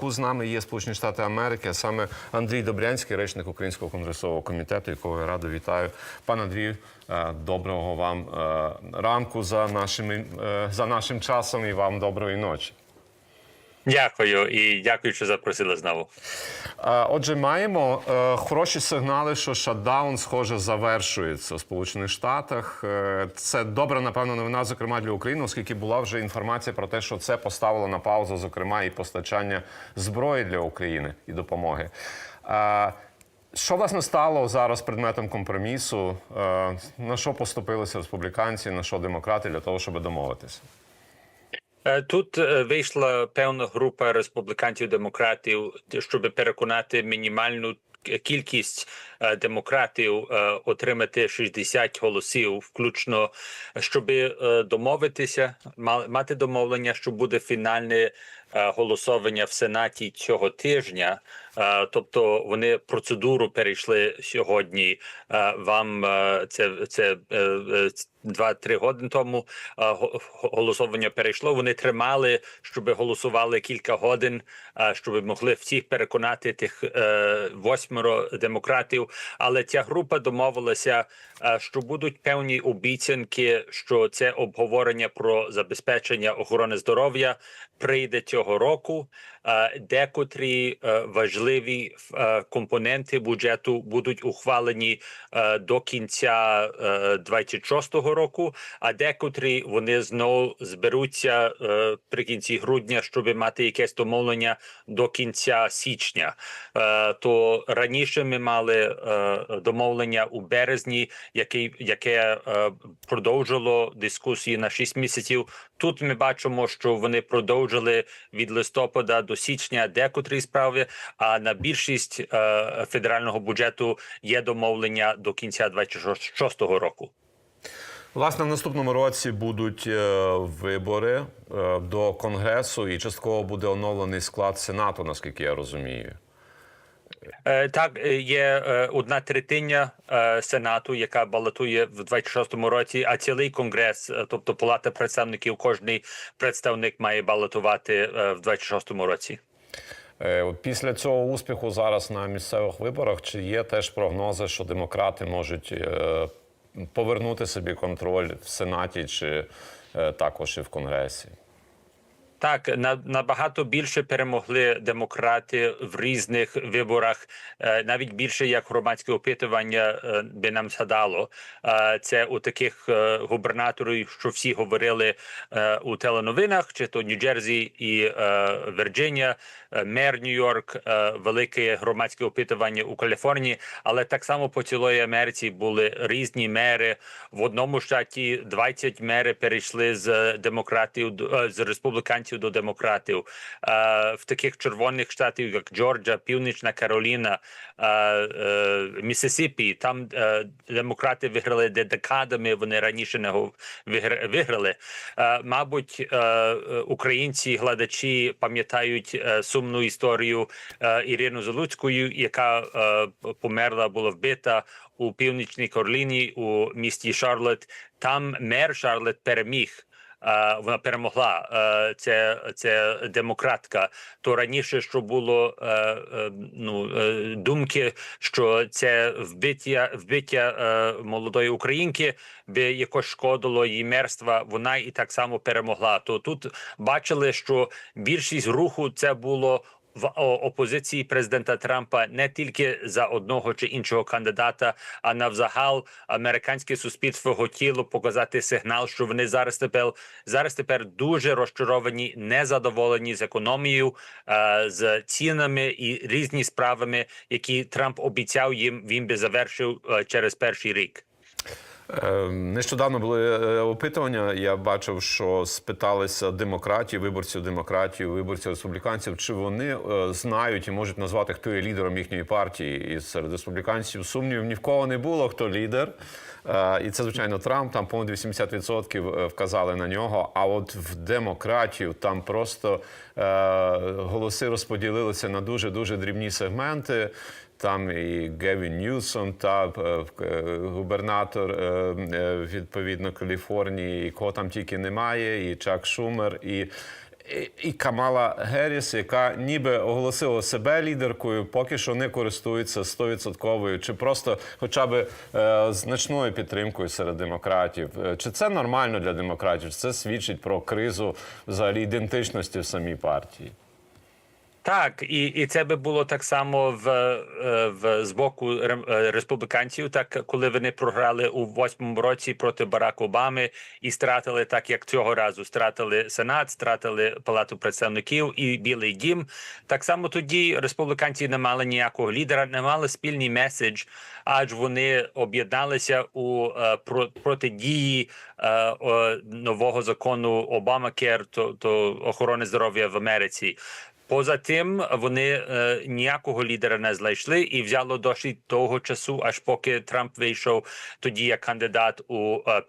зв'язку з нами є Сполучені Штати Америки, а саме Андрій Добрянський, речник Українського конгресового комітету, якого я радо вітаю. Пан Андрію, е, доброго вам е, ранку за нашими е, за нашим часом і вам доброї ночі. Дякую і дякую, що запросили знову. Отже, маємо е, хороші сигнали, що шатдаун, схоже, завершується у Сполучених Штатах. Е, Це добра, напевно, новина, зокрема для України, оскільки була вже інформація про те, що це поставило на паузу, зокрема, і постачання зброї для України і допомоги. Що власне стало зараз предметом компромісу? Е, На що поступилися республіканці, на що демократи для того, щоб домовитися? Е, Тут е, вийшла певна група республіканців-демократів, щоб переконати мінімальну кількість е, демократів отримати 60 голосів, включно щоб домовитися, ма- мати домовлення, що буде фінальне голосування в сенаті цього тижня. Е, Тобто вони процедуру перейшли сьогодні. Е, Вам е, це це е, е, два-три години тому е, голосування перейшло. Вони тримали, щоб голосували кілька годин, е, щоб могли всіх переконати тих е, восьмеро демократів. Але ця група домовилася, е, що будуть певні обіцянки, що це обговорення про забезпечення охорони здоров'я прийде цього року. Декотрі е, важливі е, компоненти бюджету будуть ухвалені е, до кінця е, 26-го року, а декотрі вони знову зберуться при кінці грудня, щоб мати якесь домовлення до кінця січня. То раніше ми мали домовлення у березні, яке, яке продовжило дискусії на 6 місяців. Тут ми бачимо, що вони продовжили від листопада до січня декотрі справи. А на більшість е, федерального бюджету є домовлення до кінця 26-го року. Власне, в наступному році будуть е, вибори е, до Конгресу, і частково буде оновлений склад Сенату, наскільки я розумію. Е, Так, е, є е, одна третина е, сенату, яка балотує в 26-му році, а цілий конгрес, тобто палата представників, кожний представник має балотувати в 26-му році. Після цього успіху зараз на місцевих виборах чи є теж прогнози, що демократи можуть повернути собі контроль в Сенаті чи також і в Конгресі? Так, на набагато більше перемогли демократи в різних виборах, е, навіть більше як громадське опитування е, би нам згадало. Е, Це у таких губернаторів, що всі говорили у теленовинах, чи то Нью-Джерсі і Вірджинія, мер Нью-Йорк, е, велике громадське опитування у Каліфорнії, але так само по цілої Америці були різні мери. В одному штаті 20 мери перейшли з демократів е, з республіканців до демократів. Е, В таких червоних штатів, як Джорджа, Північна Кароліна, е, е, Місісіпі, там е, демократи виграли де декадами. Вони раніше не виграли. Е, Мабуть, е, е, українці, глядачі пам'ятають е, сумну історію е, Ірину Залуцькою, яка е, померла, була вбита у північній Корліні у місті Шарлот. Там мер Шарлот переміг. Е, Вона перемогла. Це, це демократка. То раніше, що було е, е, ну, думки, що це вбиття, вбиття молодої українки би якось шкодило її мерства. Вона і так само перемогла. То тут бачили, що більшість руху це було в опозиції президента Трампа не тільки за одного чи іншого кандидата, а навзагал американське суспільство хотіло показати сигнал, що вони зараз тепер зараз тепер дуже розчаровані, незадоволені з економією, е, з цінами і різні справами, які Трамп обіцяв їм. Він би завершив е, через перший рік. Е, Нещодавно були е, опитування. Я бачив, що спиталися демократів, виборців демократів, виборців республіканців, чи вони е, знають і можуть назвати, хто є лідером їхньої партії. І серед республіканців сумнівів ні в кого не було, хто лідер. Е, І це, звичайно, Трамп. Там понад 80% вказали на нього. А от в демократів там просто голоси розподілилися на дуже дуже дрібні сегменти. Там і Гевін Ньюсом, та е, е, губернатор е, відповідно Каліфорнії, і кого там тільки немає, і Чак Шумер, і і- Камала Герріс, яка ніби оголосила себе лідеркою, поки що не користується 100% чи просто хоча б значною підтримкою серед демократів. Чи це нормально для демократів? Чи це свідчить про кризу взагалі ідентичності в самій партії? Так, і, і це би було так само в, е, в з боку е, республіканців, так коли вони програли у восьмому році проти Барака Обами і стратили, так як цього разу стратили Сенат, стратили Палату представників і Білий Дім. Так само тоді республіканці не мали ніякого лідера, не мали спільний меседж, аж вони об'єдналися у е, про, протидії нового закону Обамакер, то, то охорони здоров'я в Америці. Поза тим, вони е, ніякого лідера не знайшли і взяло досить того часу, аж поки Трамп вийшов тоді як кандидат у е,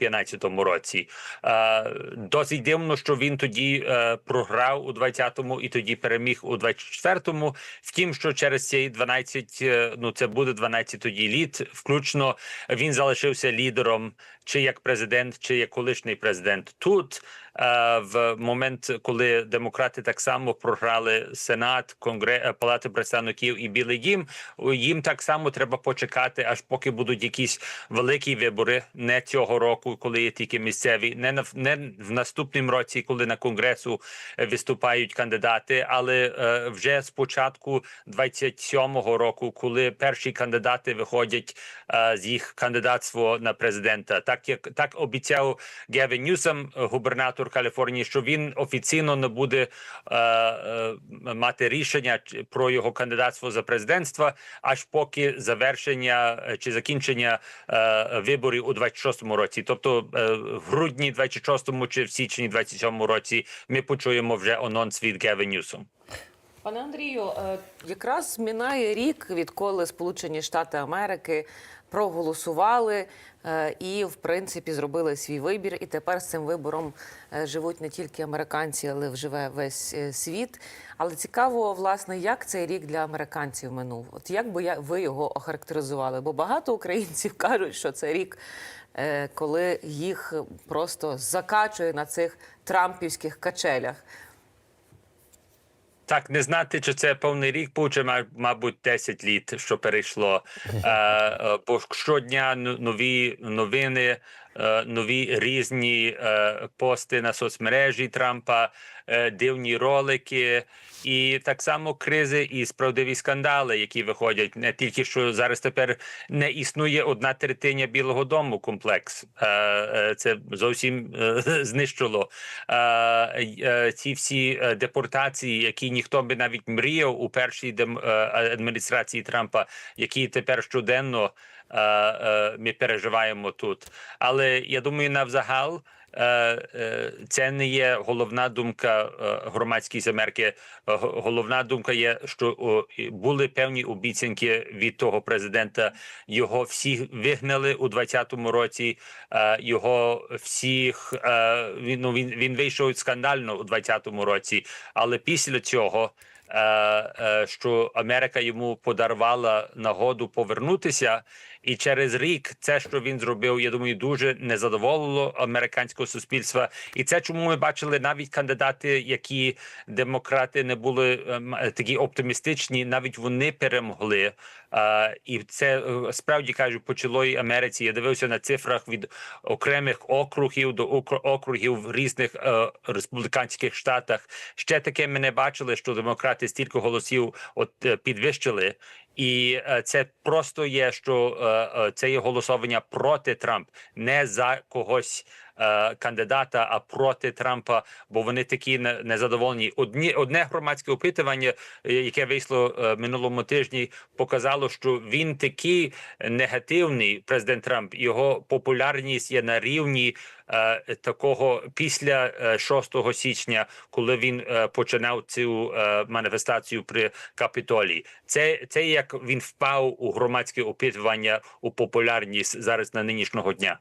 році. Е, досить дивно, що він тоді е, програв у 20-му і тоді переміг у 24-му. Втім, що через ці 12, е, ну це буде 12 тоді літ, включно він залишився лідером чи як президент, чи як колишній президент тут. е, В момент, коли демократи так само програли Сенат, Конгрес, е, Палати представників і Білий Дім, їм так само треба почекати, аж поки будуть якісь великі вибори, не цього року, коли є тільки місцеві, не на не в наступному році, коли на конгресу е, виступають кандидати, але е, вже з початку 27-го року, коли перші кандидати виходять е, з їх кандидатства на президента, так як так обіцяв Гевін Ньюсом, губернатор Каліфорнії, що він офіційно не буде е, е, мати рішення про його кандидатство за президентство, аж поки завершення е, чи закінчення е, виборів у 26-му році. Тобто е, в грудні 26-му чи в січні 27-му році ми почуємо вже анонс від Гевін Ньюсом. Пане Андрію, е, якраз минає рік, відколи Сполучені Штати Америки проголосували е, і, в принципі, зробили свій вибір. І тепер з цим вибором е, живуть не тільки американці, але живе весь світ. Але цікаво, власне, як цей рік для американців минув. От як би ви його охарактеризували? Бо багато українців кажуть, що це рік, коли їх просто закачує на цих трампівських качелях. Так, не знати, чи це повний рік чи, мабуть, 10 літ, що перейшло. Е, е, бо щодня нові новини, нові різні е, пости на соцмережі Трампа, е, дивні ролики, і так само кризи і справдиві скандали, які виходять. Не тільки що зараз тепер не існує одна третиня Білого Дому комплекс. Е, е, Це зовсім е, знищило Е, е, ці всі е, депортації, які ніхто би навіть мріяв у першій е, адміністрації Трампа, які тепер щоденно е, е, ми переживаємо тут. Але я думаю, навзагал. е, е, Це не є головна думка е, громадськість Америки. Е, Головна думка є, що були певні обіцянки від того президента. Його всіх вигнали у 2020 році. е, Його всіх е, він ну, він, він вийшов скандально у 2020 році, але після цього. Е, е, Що Америка йому подарувала нагоду повернутися, і через рік це, що він зробив, я думаю, дуже не задоволило американського суспільства. І це чому ми бачили навіть кандидати, які демократи не були ем, такі оптимістичні, навіть вони перемогли. І це е, справді кажу, по цілої Америці. Я дивився на цифрах від окремих округів до окр- округів в різних е, республіканських штатах. Ще таке ми не бачили, що демократи стільки голосів от е, підвищили. І е, це просто є, що е, е, це є голосування проти Трамп, не за когось кандидата, а проти Трампа, бо вони такі не- незадоволені. Одні одне громадське опитування, яке вийшло минулому тижні, показало, що він такий негативний, президент Трамп. Його популярність є на рівні такого після е, 6 січня, коли він е, починав цю е, маніфестацію при Капітолії. Це, це як він впав у громадське опитування у популярність зараз на нинішнього дня.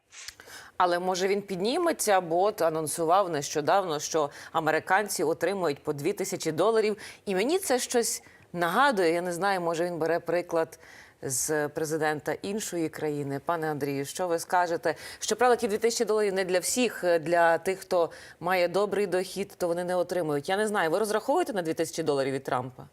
Але може він підніметься, бо от анонсував нещодавно, що американці отримують по 2 тисячі доларів. І мені це щось нагадує. Я не знаю, може він бере приклад з президента іншої країни. Пане Андрію, що ви скажете? Щоправда, ті 2000 доларів не для всіх, для тих, хто має добрий дохід, то вони не отримують. Я не знаю. Ви розраховуєте на 2000 доларів від Трампа?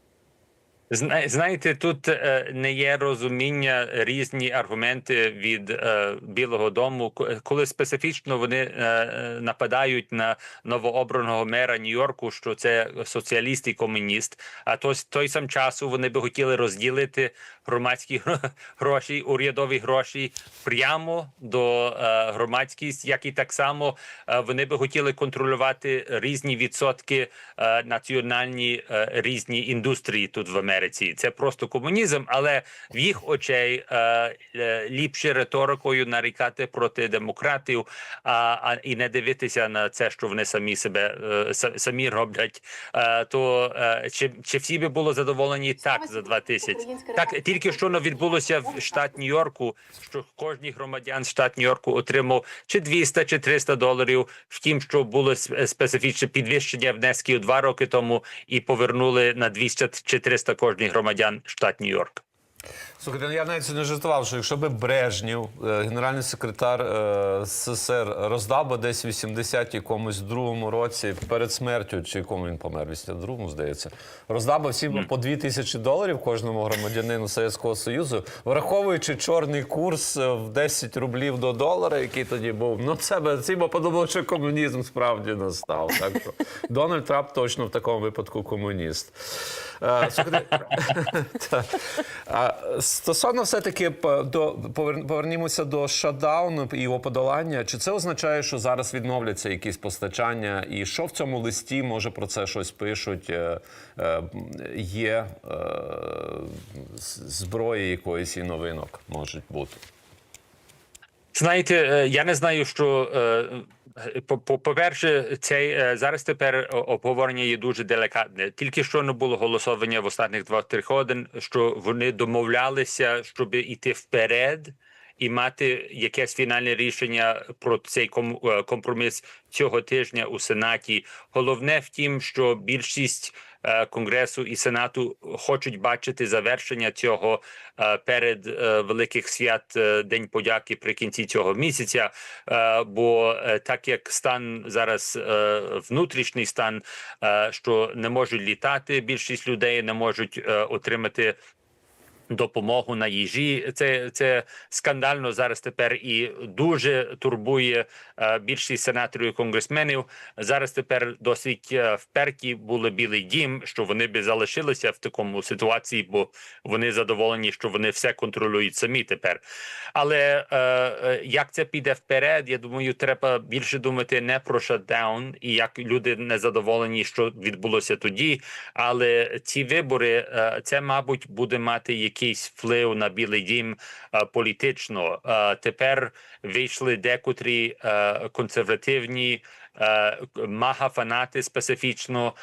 Зна- Знаєте, тут е, не є розуміння різні аргументи від е, Білого Дому, коли специфічно вони е, нападають на новообраного мера Нью-Йорку, що це соціаліст і комуніст. А то той сам часу вони би хотіли розділити громадські гроші, урядові гроші прямо до е, громадськість, як і так само е, вони би хотіли контролювати різні відсотки е, національні е, різні індустрії тут в Америці. Це просто комунізм, але в їх очей е, е, ліпше риторикою нарікати проти демократів, а, а і не дивитися на це, що вони самі себе е, самі роблять. Е, то е, чи, чи всі би були задоволені так за два тисячі? Так тільки що щоно відбулося в штат Нью-Йорку, що кожний громадян штат Нью-Йорку отримав чи 200, чи 300 доларів. Втім, що було специфічне підвищення внесків два роки тому і повернули на 200 чи 300 кожний громадян штат Нью-Йорк. Слухайте, ну, я навіть не жартував, що якщо би Брежнєв, е, генеральний секретар е, СССР, роздав би десь в 80 якомусь другому році перед смертю, чи якому він помер, в 82-му, здається, роздав би всім по 2 тисячі доларів кожному громадянину Совєтського Союзу, враховуючи чорний курс е, в 10 рублів до долара, який тоді був, ну це би всі би подумали, що комунізм справді настав. Так що Дональд Трамп точно в такому випадку комуніст. Слухайте, Стосовно все-таки до повернімося до шатдауну і його подолання. Чи це означає, що зараз відновляться якісь постачання? І що в цьому листі може про це щось пишуть? Е, е, Є е, зброї якоїсь і новинок можуть бути. Знаєте, е, я не знаю, що е, по- по- по-перше, цей е, зараз тепер обговорення є дуже делікатне. Тільки що не було голосування в останніх два-три годин, що вони домовлялися, щоб іти вперед. І мати якесь фінальне рішення про цей ком- е, компроміс цього тижня у сенаті. Головне в тім, що більшість е, конгресу і сенату хочуть бачити завершення цього е, перед е, великих свят е, День подяки при кінці цього місяця. Е, Бо е, так як стан зараз е, внутрішній стан, е, що не можуть літати, більшість людей не можуть е, отримати допомогу на їжі. Це, це скандально зараз тепер і дуже турбує е, більшість сенаторів і конгресменів. Зараз тепер досить е, вперті були білий дім, що вони би залишилися в такому ситуації, бо вони задоволені, що вони все контролюють самі тепер. Але е, е, як це піде вперед? Я думаю, треба більше думати не про шатдаун і як люди не задоволені, що відбулося тоді. Але ці вибори, це, мабуть, буде мати якийсь вплив на Білий Дім е, політично. Е, Тепер вийшли декотрі е, консервативні. е, Мага-фанати специфічно,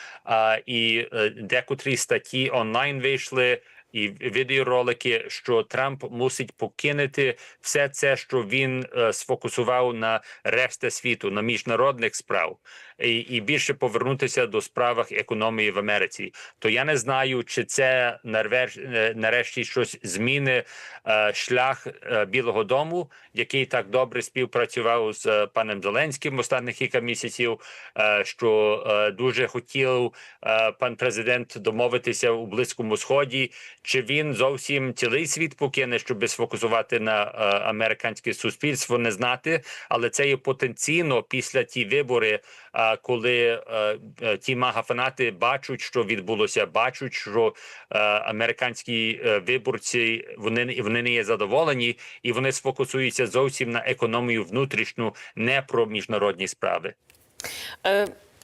і декотрі статті онлайн вийшли, і відеоролики, що Трамп мусить покинути все це, що він сфокусував на решті світу, на міжнародних справ, і, і більше повернутися до справах економії в Америці. То я не знаю, чи це е, нарешті щось зміни е, шлях е, Білого Дому, який так добре співпрацював з паном Зеленським останніх кілька місяців, що дуже хотів пан президент домовитися у близькому сході. Чи він зовсім цілий світ покине, щоб сфокусувати на американське суспільство, не знати, але це є потенційно після ті вибори, коли е, е, ті магафанати бачать, що відбулося, бачать, що е, американські виборці вони вони не є задоволені, і вони сфокусуються зовсім на економію внутрішню, не про міжнародні справи.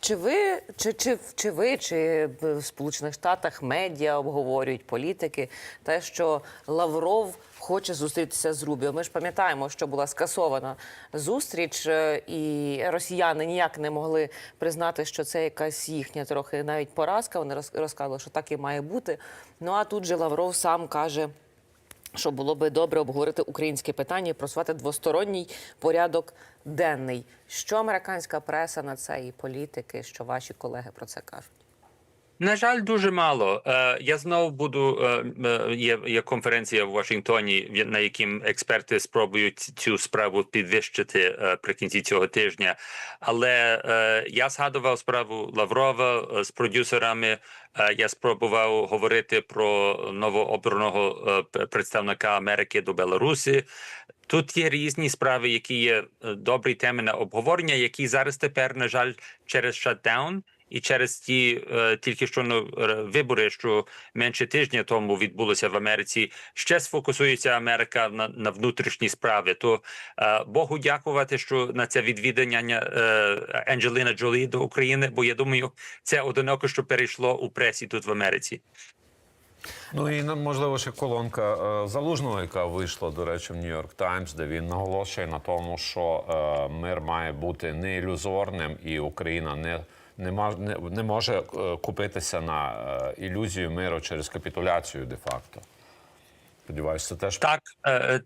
Чи ви, чи, чи, чи ви, чи в Сполучених Штатах медіа обговорюють політики, те, що Лавров хоче зустрітися з Рубіо? Ми ж пам'ятаємо, що була скасована зустріч, е, і росіяни ніяк не могли признати, що це якась їхня трохи навіть поразка. Вони розказували, що так і має бути. Ну а тут же Лавров сам каже. Що було би добре обговорити українське питання і просувати двосторонній порядок денний. Що американська преса на це і політики, що ваші колеги про це кажуть? На жаль, дуже мало. Е, я знову буду е, е, є, є конференція в Вашингтоні, на яким експерти спробують цю справу підвищити е, при кінці цього тижня. Але я згадував справу Лаврова з продюсерами. Я спробував говорити про новообраного представника Америки до Білорусі. Тут є різні справи, які є добрі теми на обговорення, які зараз тепер, на жаль, через шатдаун і через ті е, тільки що ну, вибори, що менше тижня тому відбулося в Америці, ще сфокусується Америка на, на внутрішні справи. То е, Богу дякувати, що на це відвідання е, Анджеліна Джолі до України, бо я думаю, це одиноко, що перейшло у пресі тут в Америці. Ну і ну, можливо ще колонка е, залужного, яка вийшла, до речі, в Нью-Йорк Таймс, де він наголошує на тому, що е, мир має бути не ілюзорним, і Україна не. Не, мож, не, не може е, купитися на е, ілюзію миру через капітуляцію де-факто. Сподіваюся, це теж Так, е,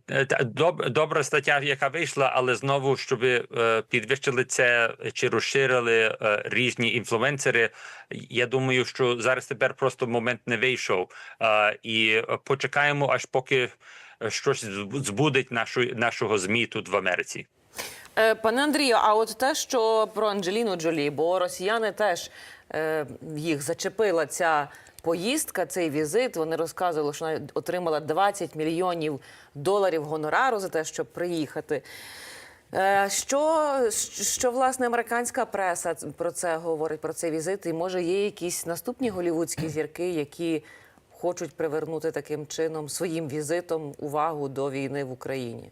доб, добра стаття, яка вийшла, але знову, щоб підвищили це чи розширили різні інфлюенсери. Я думаю, що зараз тепер просто момент не вийшов. І почекаємо, аж поки щось зб- збудить нашу, нашого ЗМІ тут в Америці. Е, Пане Андрію, а от те, що про Анджеліну Джолі, бо росіяни теж е, їх зачепила ця поїздка, цей візит. Вони розказували, що вона отримала 20 мільйонів доларів гонорару за те, щоб приїхати. Е, Що, що власне американська преса про це говорить про цей візит? І може є якісь наступні голівудські зірки, які хочуть привернути таким чином своїм візитом увагу до війни в Україні?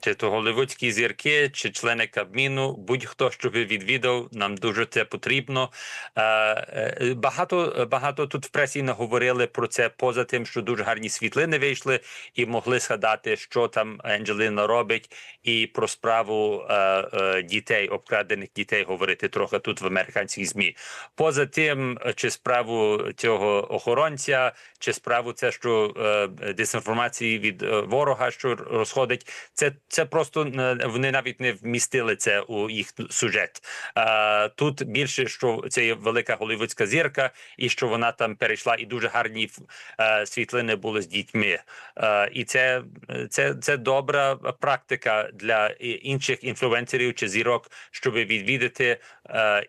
Чи то голівудські зірки, чи члени Кабміну, будь-хто, що ви відвідав, нам дуже це потрібно. Е, е, Багато багато тут в пресі наговорили про це поза тим, що дуже гарні світлини вийшли, і могли згадати, що там Анджеліна робить, і про справу е, дітей, обкрадених дітей, говорити трохи тут в американських змі. Поза тим, чи справу цього охоронця, чи справу це, що дезінформації від ворога, що розходить, це, це просто вони навіть не вмістили це у їх сюжет. Тут більше що це є велика голівудська зірка, і що вона там перейшла, і дуже гарні е, світлини були з дітьми. Е, і це, це, це добра практика для інших інфлюенсерів чи зірок, щоб відвідати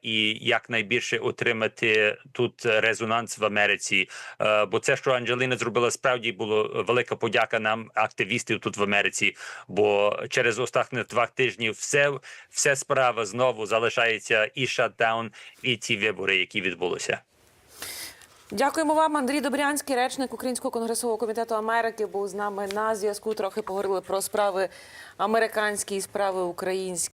і якнайбільше отримати тут резонанс в Америці. Е, бо це, що Анджеліна зробила, справді було велика подяка нам, активістів тут в Америці. Бо через останні два тижні все, все справа знову залишається і шатдаун, і ті вибори, які відбулися. Дякуємо вам, Андрій Добрянський, речник Українського конгресового комітету Америки, був з нами на зв'язку. Трохи поговорили про справи американські і справи українські.